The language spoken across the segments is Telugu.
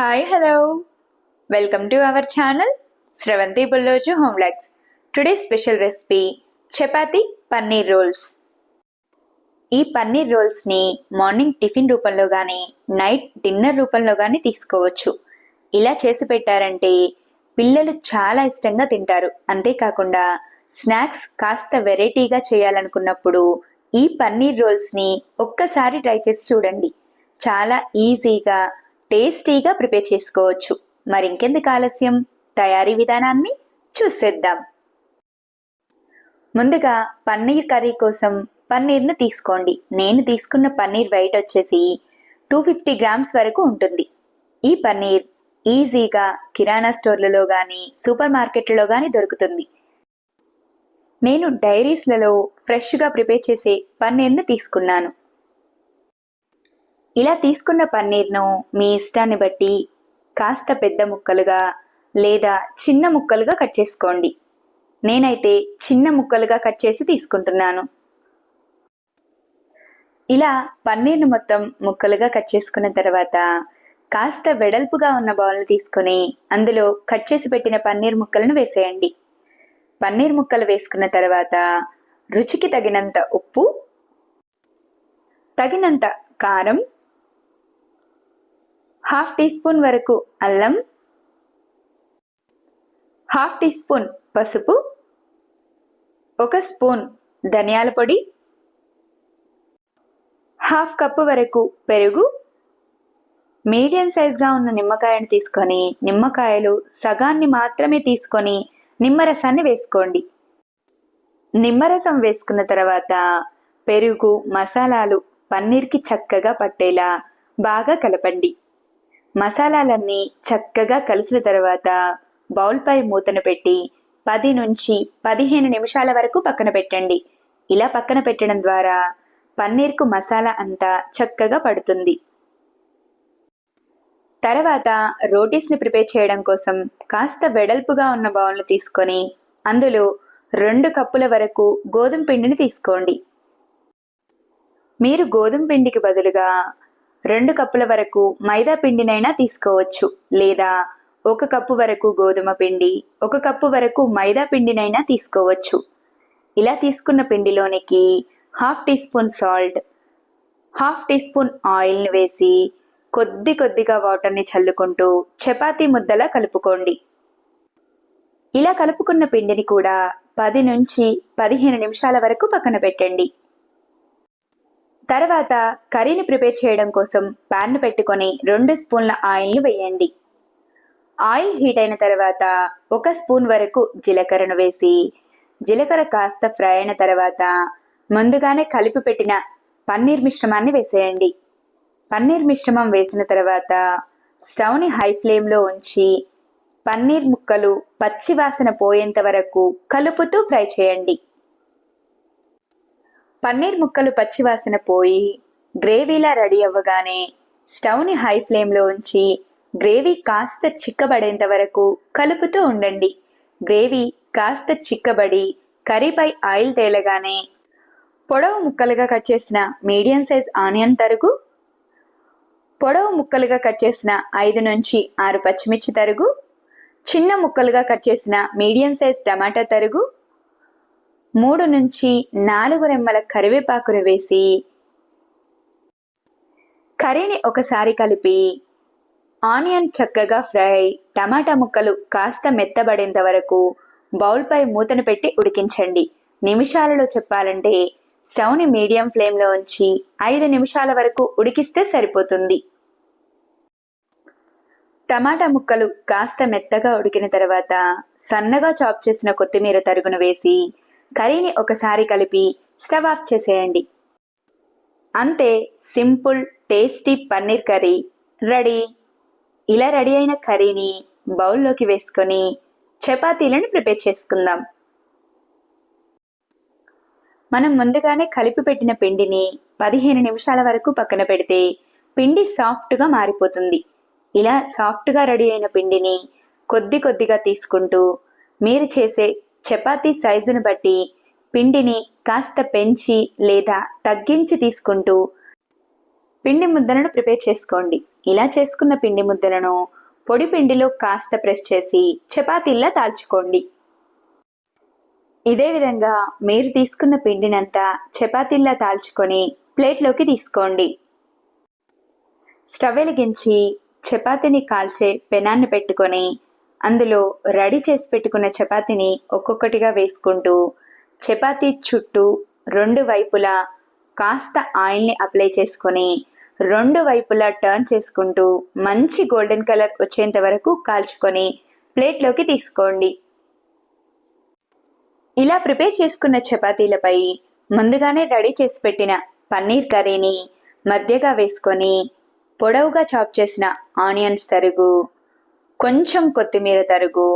Hi hello welcome to our channel Sravanthi Bulloju home vlogs today special recipe chapati paneer rolls ఈ పన్నీర్ రోల్స్ని మార్నింగ్ టిఫిన్ రూపంలో కానీ నైట్ డిన్నర్ రూపంలో కానీ తీసుకోవచ్చు. ఇలా చేసి పెట్టారంటే పిల్లలు చాలా ఇష్టంగా తింటారు. అంతేకాకుండా స్నాక్స్ కాస్త వెరైటీగా చేయాలనుకున్నప్పుడు ఈ పన్నీర్ రోల్స్ని ఒక్కసారి ట్రై చేసి చూడండి. చాలా ఈజీగా టేస్టీగా ప్రిపేర్ చేసుకోవచ్చు. మరి ఇంకెందుకు ఆలస్యం? తయారీ విధానాన్ని చూసేద్దాం. ముందుగా పన్నీర్ కర్రీ కోసం పన్నీర్ను తీసుకోండి. నేను తీసుకున్న పన్నీర్ వెయిట్ వచ్చేసి టూ ఫిఫ్టీ గ్రామ్స్ వరకు ఉంటుంది. ఈ పన్నీర్ ఈజీగా కిరాణా స్టోర్లలో కానీ సూపర్ మార్కెట్లలో కానీ దొరుకుతుంది. నేను డైరీస్లలో ఫ్రెష్గా ప్రిపేర్ చేసే పన్నీర్ను తీసుకున్నాను. ఇలా తీసుకున్న పన్నీర్ను మీ ఇష్టాన్ని బట్టి కాస్త పెద్ద ముక్కలుగా లేదా చిన్న ముక్కలుగా కట్ చేసుకోండి. నేనైతే చిన్న ముక్కలుగా కట్ చేసి తీసుకుంటున్నాను. ఇలా పన్నీర్ను మొత్తం ముక్కలుగా కట్ చేసుకున్న తర్వాత కాస్త వెడల్పుగా ఉన్న బౌల్ని తీసుకొని అందులో కట్ చేసి పెట్టిన పన్నీర్ ముక్కలను వేసేయండి. పన్నీర్ ముక్కలు వేసుకున్న తర్వాత రుచికి తగినంత ఉప్పు తగినంత కారం హాఫ్ టీ స్పూన్ వరకు అల్లం హాఫ్ టీ స్పూన్ పసుపు ఒక స్పూన్ ధనియాల పొడి హాఫ్ కప్పు వరకు పెరుగు మీడియం సైజ్గా ఉన్న నిమ్మకాయను తీసుకొని నిమ్మకాయలు సగాన్ని మాత్రమే తీసుకొని నిమ్మరసాన్ని వేసుకోండి. నిమ్మరసం వేసుకున్న తర్వాత పెరుగు మసాలాలు పన్నీర్కి చక్కగా పట్టేలా బాగా కలపండి. మసాలాలన్నీ చక్కగా కలిసిన తర్వాత బౌల్పై మూతను పెట్టి పది నుంచి పదిహేను నిమిషాల వరకు పక్కన పెట్టండి. ఇలా పక్కన పెట్టడం ద్వారా పన్నీర్కు మసాలా అంతా చక్కగా పడుతుంది. తర్వాత రోటీస్ని ప్రిపేర్ చేయడం కోసం కాస్త వెడల్పుగా ఉన్న బౌల్ను తీసుకొని అందులో రెండు కప్పుల వరకు గోధుమ పిండిని తీసుకోండి. మీరు గోధుమ పిండికి బదులుగా రెండు కప్పుల వరకు మైదా పిండినైనా తీసుకోవచ్చు. లేదా ఒక కప్పు వరకు గోధుమ పిండి ఒక కప్పు వరకు మైదా పిండినైనా తీసుకోవచ్చు. ఇలా తీసుకున్న పిండిలోనికి half teaspoon salt half teaspoon ఆయిల్ని వేసి కొద్ది కొద్దిగా వాటర్ని చల్లుకుంటూ చపాతీ ముద్దలా కలుపుకోండి. ఇలా కలుపుకున్న పిండిని కూడా పది నుంచి పదిహేను నిమిషాల వరకు పక్కన పెట్టండి. తర్వాత కర్రీని ప్రిపేర్ చేయడం కోసం ప్యాన్ను పెట్టుకొని రెండు స్పూన్ల ఆయిల్ని వేయండి. ఆయిల్ హీట్ అయిన తర్వాత ఒక స్పూన్ వరకు జీలకర్రను వేసి జీలకర్ర కాస్త ఫ్రై అయిన తర్వాత ముందుగానే కలిపి పెట్టిన పన్నీర్ మిశ్రమాన్ని వేసేయండి. పన్నీర్ మిశ్రమం వేసిన తర్వాత స్టవ్ని హై ఫ్లేమ్లో ఉంచి పన్నీర్ ముక్కలు పచ్చి వాసన పోయేంత వరకు కలుపుతూ ఫ్రై చేయండి. పన్నీర్ ముక్కలు పచ్చివాసన పోయి గ్రేవీలా రెడీ అవ్వగానే స్టవ్ని హై ఫ్లేమ్లో ఉంచి గ్రేవీ కాస్త చిక్కబడేంత వరకు కలుపుతూ ఉండండి. గ్రేవీ కాస్త చిక్కబడి కర్రీపై ఆయిల్ తేలగానే పొడవు ముక్కలుగా కట్ చేసిన మీడియం సైజ్ ఆనియన్ తరుగు పొడవు ముక్కలుగా కట్ చేసిన ఐదు నుంచి ఆరు పచ్చిమిర్చి తరుగు చిన్న ముక్కలుగా కట్ చేసిన మీడియం సైజ్ టమాటా తరుగు మూడు నుంచి నాలుగు రెమ్మల కరివేపాకును వేసి కర్రీని ఒకసారి కలిపి ఆనియన్ చక్కగా ఫ్రై టమాటా ముక్కలు కాస్త మెత్తబడేంత వరకు బౌల్పై మూతను పెట్టి ఉడికించండి. నిమిషాలలో చెప్పాలంటే స్టవ్ని మీడియం ఫ్లేమ్లో ఉంచి ఐదు నిమిషాల వరకు ఉడికిస్తే సరిపోతుంది. టమాటా ముక్కలు కాస్త మెత్తగా ఉడికిన తర్వాత సన్నగా చాప్ చేసిన కొత్తిమీర తరుగును వేసి కర్రీని ఒకసారి కలిపి స్టవ్ ఆఫ్ చేసేయండి. అంతే simple tasty paneer curry ready. ఇలా రెడీ అయిన కర్రీని బౌల్లోకి వేసుకొని చపాతీలను ప్రిపేర్ చేసుకుందాం. మనం ముందుగానే కలిపి పెట్టిన పిండిని పదిహేను నిమిషాల వరకు పక్కన పెడితే పిండి సాఫ్ట్గా మారిపోతుంది. ఇలా సాఫ్ట్గా రెడీ అయిన పిండిని కొద్ది కొద్దిగా తీసుకుంటూ మీరు చేసే చపాతీ సైజును బట్టి పిండిని కాస్త పెంచి లేదా తగ్గించి తీసుకుంటూ పిండి ముద్దలను ప్రిపేర్ చేసుకోండి. ఇలా చేసుకున్న పిండి ముద్దలను పొడి పిండిలో కాస్త ప్రెస్ చేసి చపాతీల్లా తాల్చుకోండి. ఇదే విధంగా మీరు తీసుకున్న పిండినంతా చపాతీల్లా తాల్చుకొని ప్లేట్లోకి తీసుకోండి. స్టవ్ వెలిగించి చపాతీని కాల్చే పెనాన్ని పెట్టుకొని అందులో రెడీ చేసి పెట్టుకున్న చపాతీని ఒక్కొక్కటిగా వేసుకుంటూ చపాతీ చుట్టూ రెండు వైపులా కాస్త ఆయిల్ని అప్లై చేసుకొని రెండు వైపులా టర్న్ చేసుకుంటూ మంచి గోల్డెన్ కలర్ వచ్చేంత వరకు కాల్చుకొని ప్లేట్లోకి తీసుకోండి. ఇలా ప్రిపేర్ చేసుకున్న చపాతీలపై ముందుగానే రెడీ చేసి పెట్టిన పన్నీర్ కర్రీని మధ్యగా వేసుకొని పొడవుగా చాప్ చేసిన ఆనియన్స్ తరుగు కొంచెం కొత్తిమీర తరుగు.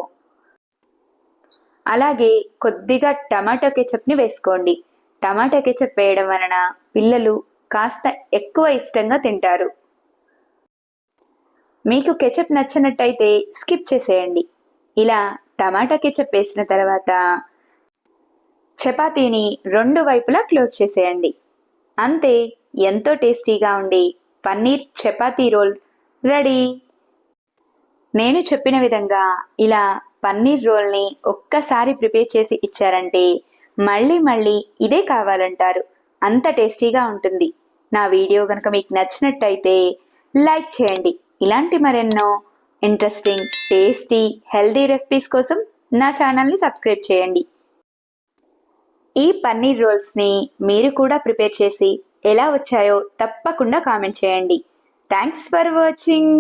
అలాగే కొద్దిగా టమాటో కెచప్ని వేసుకోండి. టమాటా కెచప్ వేయడం వలన పిల్లలు కాస్త ఎక్కువ ఇష్టంగా తింటారు. మీకు కెచప్ నచ్చినట్టయితే స్కిప్ చేసేయండి. ఇలా టమాటా కెచప్ వేసిన తర్వాత చపాతీని రెండు వైపులా క్లోజ్ చేసేయండి. అంతే ఎంతో టేస్టీగా ఉండి పన్నీర్ చపాతీ రోల్ రెడీ. నేను చెప్పిన విధంగా ఇలా పన్నీర్ రోల్ని ఒక్కసారి ప్రిపేర్ చేసి ఇచ్చారంటే మళ్ళీ మళ్ళీ ఇదే కావాలంటారు. అంత టేస్టీగా ఉంటుంది. నా వీడియో కనుక మీకు నచ్చినట్టయితే లైక్ చేయండి. ఇలాంటి మరెన్నో ఇంట్రెస్టింగ్ టేస్టీ హెల్దీ రెసిపీస్ కోసం నా ఛానల్ని సబ్స్క్రైబ్ చేయండి. ఈ పన్నీర్ రోల్స్ని మీరు కూడా ప్రిపేర్ చేసి ఎలా వచ్చాయో తప్పకుండా కామెంట్ చేయండి. Thanks for watching.